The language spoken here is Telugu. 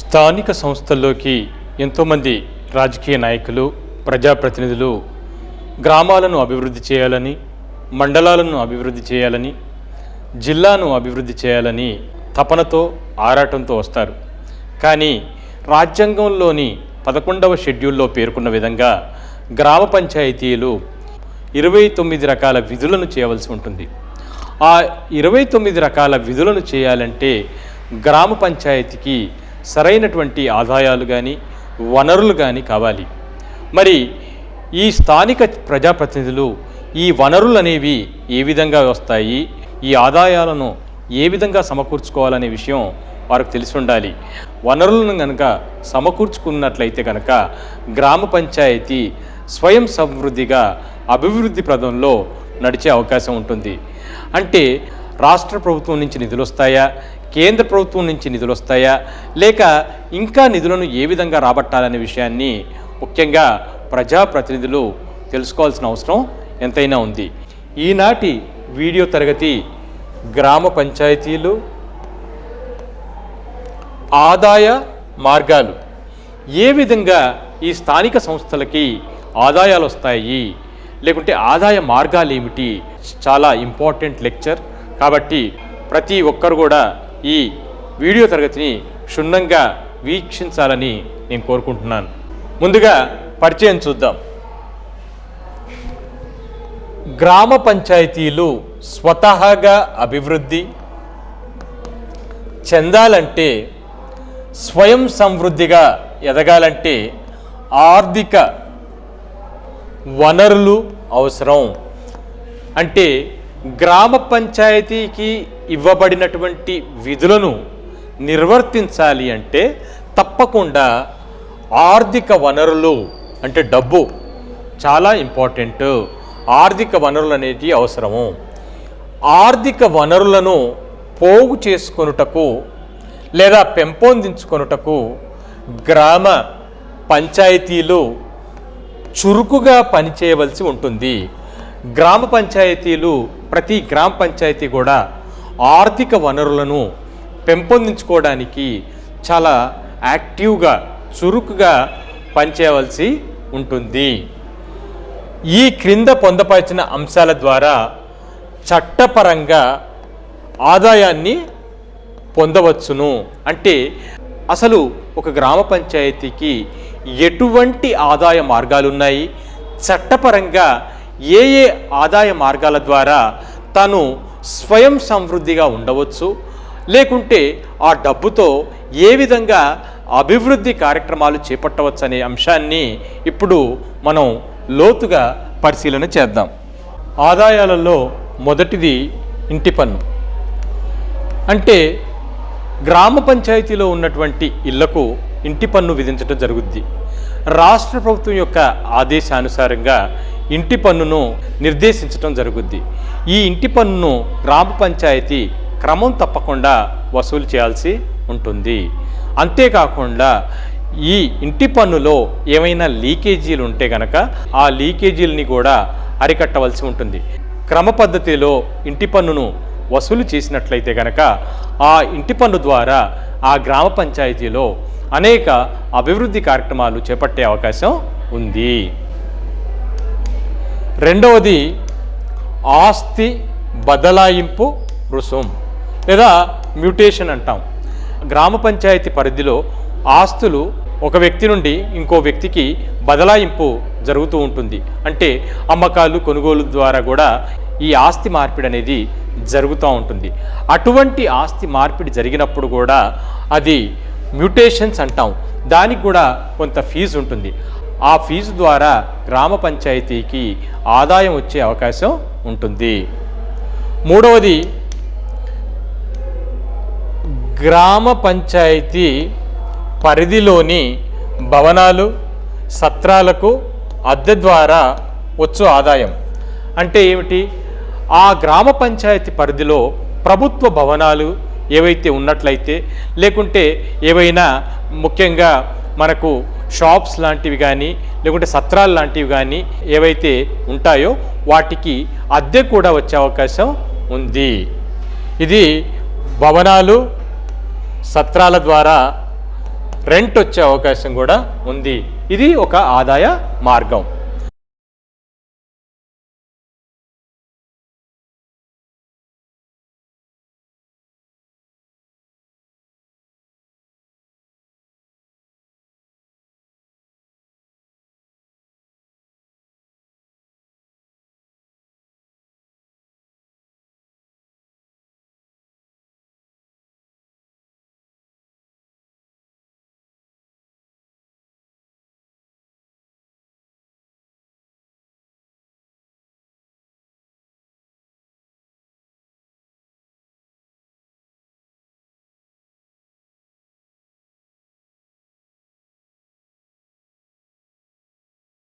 స్థానిక సంస్థల్లోకి ఎంతోమంది రాజకీయ నాయకులు ప్రజాప్రతినిధులు గ్రామాలను అభివృద్ధి చేయాలని మండలాలను అభివృద్ధి చేయాలని జిల్లాను అభివృద్ధి చేయాలని తపనతో ఆరాటంతో వస్తారు. కానీ రాజ్యాంగంలోని పదకొండవ షెడ్యూల్లో పేర్కొన్న విధంగా గ్రామ పంచాయతీలు ఇరవై తొమ్మిది రకాల విధులను చేయవలసి ఉంటుంది. ఆ ఇరవై తొమ్మిది రకాల విధులను చేయాలంటే గ్రామ పంచాయతీకి సరైనటువంటి ఆదాయాలు కానీ వనరులు కానీ కావాలి. మరి ఈ స్థానిక ప్రజాప్రతినిధులు ఈ వనరులు అనేవి ఏ విధంగా వస్తాయి ఈ ఆదాయాలను ఏ విధంగా సమకూర్చుకోవాలనే విషయం వారికి తెలిసి ఉండాలి వనరులను కనుక సమకూర్చుకున్నట్లయితే కనుక గ్రామ పంచాయతీ స్వయం సమృద్ధిగా అభివృద్ధి ప్రదంలో నడిచే అవకాశం ఉంటుంది. అంటే రాష్ట్ర ప్రభుత్వం నుంచి నిధులు వస్తాయా? కేంద్ర ప్రభుత్వం నుంచి నిధులు వస్తాయా? లేక ఇంకా నిధులను ఏ విధంగా రాబట్టాలనే విషయాన్ని ముఖ్యంగా ప్రజాప్రతినిధులు తెలుసుకోవాల్సిన అవసరం ఎంతైనా ఉంది. ఈనాటి వీడియో తరగతి గ్రామ పంచాయతీలు ఆదాయ మార్గాలు ఏ విధంగా ఈ స్థానిక సంస్థలకి ఆదాయాలు వస్తాయి? లేకుంటే ఆదాయ మార్గాలు ఏమిటి చాలా ఇంపార్టెంట్ లెక్చర్. కాబట్టి ప్రతి ఒక్కరు కూడా ఈ వీడియో తరగతిని క్షుణ్ణంగా వీక్షించాలని నేను కోరుకుంటున్నాను. ముందుగా పరిచయం చూద్దాం. గ్రామ పంచాయతీలు స్వతహాగా అభివృద్ధి చెందాలంటే స్వయం సమృద్ధిగా ఎదగాలంటే ఆర్థిక వనరులు అవసరం. అంటే గ్రామ పంచాయతీకి ఇవ్వబడినటువంటి విధులను నిర్వర్తించాలి అంటే తప్పకుండా ఆర్థిక వనరులు అంటే డబ్బు చాలా ఇంపార్టెంట్. ఆర్థిక వనరులు అనేది అవసరము. ఆర్థిక వనరులను పోగు చేసుకొనుటకు లేదా పెంపొందించుకొనుటకు గ్రామ పంచాయతీలు చురుకుగా పనిచేయవలసి ఉంటుంది. గ్రామ పంచాయతీలు ప్రతి గ్రామ పంచాయతీ కూడా ఆర్థిక వనరులను పెంపొందించుకోవడానికి చాలా యాక్టివ్గా చురుకుగా పనిచేయవలసి ఉంటుంది. ఈ క్రింద పొందపరిచిన అంశాల ద్వారా చట్టపరంగా ఆదాయాన్ని పొందవచ్చును. అంటే అసలు ఒక గ్రామ పంచాయతీకి ఎటువంటి ఆదాయ మార్గాలు ఉన్నాయి? చట్టపరంగా ఏ ఏ ఆదాయ మార్గాల ద్వారా తను స్వయం సమృద్ధిగా ఉండవచ్చు. లేకుంటే ఆ డబ్బుతో ఏ విధంగా అభివృద్ధి కార్యక్రమాలు చేపట్టవచ్చు అనే అంశాన్ని ఇప్పుడు మనం లోతుగా పరిశీలన చేద్దాం. ఆదాయాలలో మొదటిది ఇంటి పన్ను. అంటే గ్రామ పంచాయతీలో ఉన్నటువంటి ఇళ్ళకు ఇంటి పన్ను విధించడం జరుగుద్ది. రాష్ట్ర ప్రభుత్వం యొక్క ఆదేశానుసారంగా ఇంటి పన్నును నిర్దేశించడం జరుగుద్ది. ఈ ఇంటి పన్నును గ్రామ పంచాయతీ క్రమం తప్పకుండా వసూలు చేయాల్సి ఉంటుంది. అంతేకాకుండా ఈ ఇంటి పన్నులో ఏమైనా లీకేజీలు ఉంటే గనక ఆ లీకేజీలని కూడా అరికట్టవలసి ఉంటుంది. క్రమ పద్ధతిలో ఇంటి పన్నును వసూలు చేసినట్లయితే కనుక ఆ ఇంటి పన్ను ద్వారా ఆ గ్రామ పంచాయతీలో అనేక అభివృద్ధి కార్యక్రమాలు చేపట్టే అవకాశం ఉంది. రెండవది ఆస్తి బదలాయింపు రుసుం లేదా మ్యూటేషన్ అంటాం. గ్రామ పంచాయతీ పరిధిలో ఆస్తులు ఒక వ్యక్తి నుండి ఇంకో వ్యక్తికి బదలాయింపు జరుగుతూ ఉంటుంది. అంటే అమ్మకాలు కొనుగోలు ద్వారా కూడా ఈ ఆస్తి మార్పిడి అనేది జరుగుతూ ఉంటుంది. అటువంటి ఆస్తి మార్పిడి జరిగినప్పుడు కూడా అది మ్యూటేషన్స్ అంటాం. దానికి కూడా కొంత ఫీజు ఉంటుంది. ఆ ఫీజు ద్వారా గ్రామ పంచాయతీకి ఆదాయం వచ్చే అవకాశం ఉంటుంది. మూడవది గ్రామ పంచాయతీ పరిధిలోని భవనాలు సత్రాలకు అద్దె ద్వారా వచ్చు ఆదాయం. అంటే ఏమిటి? ఆ గ్రామ పంచాయతీ పరిధిలో ప్రభుత్వ భవనాలు ఏవైతే ఉన్నట్లయితే లేకుంటే ఏవైనా ముఖ్యంగా మనకు షాప్స్ లాంటివి కానీ లేకుంటే సత్రాలు లాంటివి కానీ ఏవైతే ఉంటాయో వాటికి అద్దె కూడా వచ్చే అవకాశం ఉంది. ఇది భవనాలు సత్రాల ద్వారా రెంట్ వచ్చే అవకాశం కూడా ఉంది. ఇది ఒక ఆదాయ మార్గం.